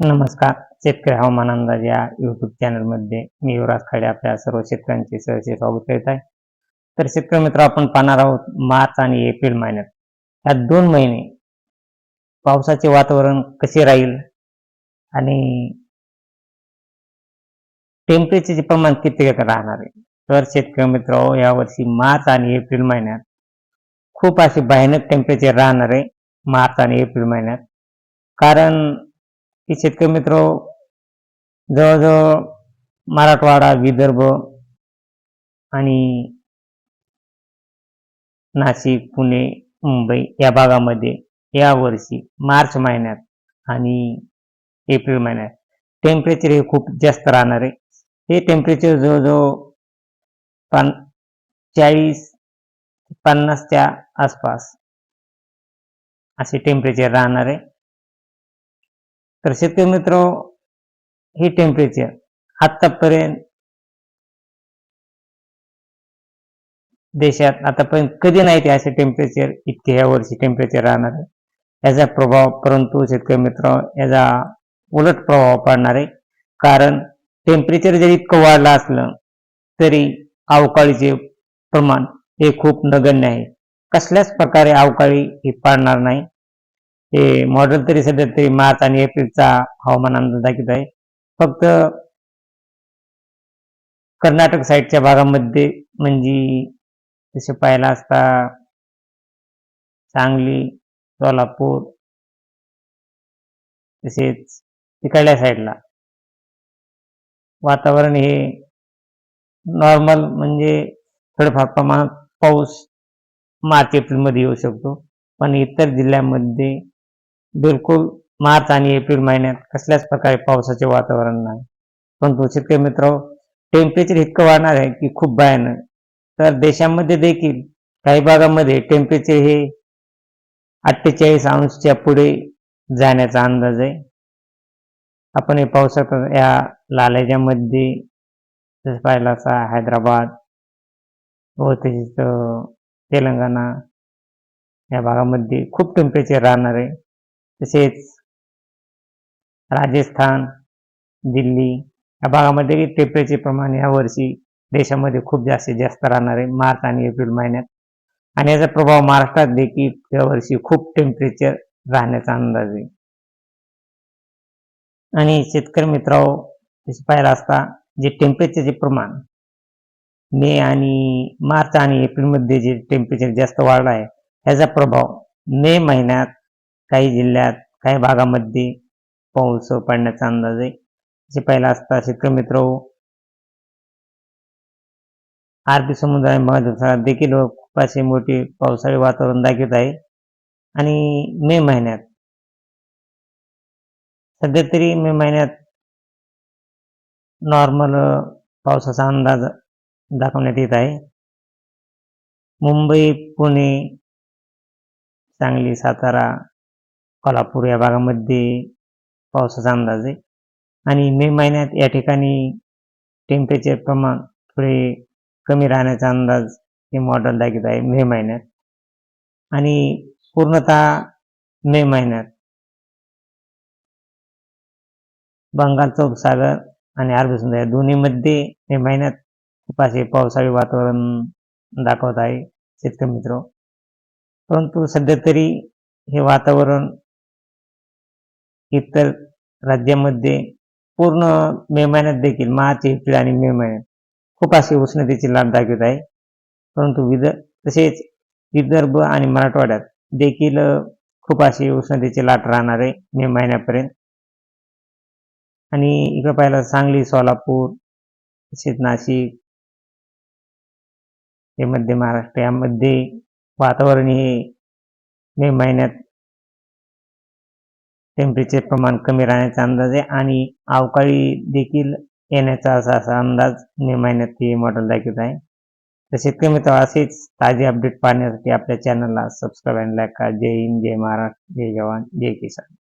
नमस्कार. शेतकरी हवामान अंदाज या युट्यूब चॅनलमध्ये मी युवराज खाडे आपल्या सर्व शेतकऱ्यांचे सहर्ष स्वागत करीत आहे. तर शेतकरी मित्र आपण पाहणार आहोत मार्च आणि एप्रिल महिन्यात. या दोन महिने पावसाचे वातावरण कसे राहील आणि टेम्परेचरचे प्रमाण किती राहणार आहे? तर शेतकरी मित्र यावर्षी मार्च आणि एप्रिल महिन्यात खूप असे भयानक टेम्परेचर राहणार आहे मार्च आणि एप्रिल महिन्यात. कारण की शेतकरी मित्र जवळजवळ मराठवाडा विदर्भ आणि नाशिक पुणे मुंबई या भागामध्ये या वर्षी मार्च महिन्यात आणि एप्रिल महिन्यात टेम्परेचर हे खूप जास्त राहणार आहे. हे टेम्परेचर जवळजवळ पन चाळीस पन्नासच्या आसपास असे टेम्परेचर राहणार आहे. तर शेतकरी मित्र हे टेम्परेचर आतापर्यंत देशात आतापर्यंत कधी नाही ते असे टेम्परेचर इतके ह्या वर्षी टेम्परेचर राहणार आहे. याचा प्रभाव परंतु शेतकरी मित्र याचा उलट प्रभाव पाडणार आहे. कारण टेम्परेचर जरी इतकं वाढलं असलं तरी अवकाळीचे प्रमाण हे खूप नगण्य आहे. कसल्याच प्रकारे अवकाळी हे पाडणार नाही. हे मॉडेल तरी सध्या तरी मार्च आणि एप्रिलचा हवामान अंदाज दाखवत आहे. फक्त कर्नाटक साईडच्या भागामध्ये म्हणजे तसे पाहिला असता सांगली सोलापूर तसेच तिकडल्या साईडला वातावरण हे नॉर्मल म्हणजे थोडंफार प्रमाणात पाऊस मार्च एप्रिलमध्ये येऊ शकतो. पण इतर जिल्ह्यामध्ये बिलकुल मार्च आणि एप्रिल महिन्यात कसल्याच प्रकारे पावसाचे वातावरण नाही. परंतु शेतकरी मित्र टेम्परेचर इतकं वाढणार आहे की खूप भयानक. तर देशामध्ये देखील काही भागामध्ये टेम्परेचर हे अठ्ठेचाळीस अंशच्या पुढे जाण्याचा अंदाज आहे. आपण हे पाहू या लालेजामध्ये जसं पाहिला असा हैदराबाद व तसेच तेलंगणा या भागामध्ये खूप टेम्परेचर राहणार आहे. तसेच राजस्थान दिल्ली या भागामध्ये टेम्परेचर प्रमाण यावर्षी देशामध्ये खूप जास्तीत जास्त राहणार आहे मार्च आणि एप्रिल महिन्यात. आणि याचा प्रभाव महाराष्ट्रात देखील यावर्षी खूप टेम्परेचर राहण्याचा अंदाज आहे. आणि शेतकरी मित्रांनो तसे पाहिलं असता जे टेम्परेचरचे प्रमाण मे आणि मार्च आणि एप्रिलमध्ये जे टेम्परेचर जास्त वाढलं आहे याचा प्रभाव मे महिन्यात काही जिल्ह्यात काही भागामध्ये पाऊस पडण्याचा अंदाज आहे. जे पहिला असता शेतकरी मित्र आरबी समुदाय महासागरात देखील खूप असे मोठे पावसाळी वातावरण दाखवत आहे. आणि मे महिन्यात सध्या तरी मे महिन्यात नॉर्मल पावसाचा अंदाज दाखवण्यात येत आहे. मुंबई पुणे सांगली सातारा कोल्हापूर या भागामध्ये पावसाचा अंदाज आहे. आणि मे महिन्यात या ठिकाणी टेम्परेचर प्रमाण थोडे कमी राहण्याचा अंदाज हे मॉडेल दाखवत आहे मे महिन्यात. आणि पूर्णतः मे महिन्यात बंगालचा उपसागर आणि अरबी समुद्र या दोन्हीमध्ये मे महिन्यात खूप असे पावसाळी वातावरण दाखवत आहे शेतकरी मित्र. परंतु सध्या तरी हे वातावरण इतर राज्यामध्ये पूर्ण मे महिन्यात देखील मार्च एप्रिल आणि मे महिन्यात खूप अशी उष्णतेची लाट दाखवत आहे. परंतु विद तसेच विदर्भ आणि मराठवाड्यात देखील खूप अशी उष्णतेची लाट राहणार आहे मे महिन्यापर्यंत. आणि इकडे पाहिलं सांगली सोलापूर तसेच नाशिक हे मध्य महाराष्ट्र यामध्ये वातावरण हे मे महिन्यात टेम्परेचर प्रमाण कमी राहण्याचा अंदाज आहे आणि अवकाळी देखील येण्याचा असा असा अंदाज मे महिन्यात हे मॉडेल दाखवत आहे. तर शेतकरी मित्र असेच ताजे अपडेट पाहण्यासाठी आपल्या चॅनलला सबस्क्राईब आणि लाईक करा. जय हिंद जय महाराष्ट्र जय जवान जय किसान.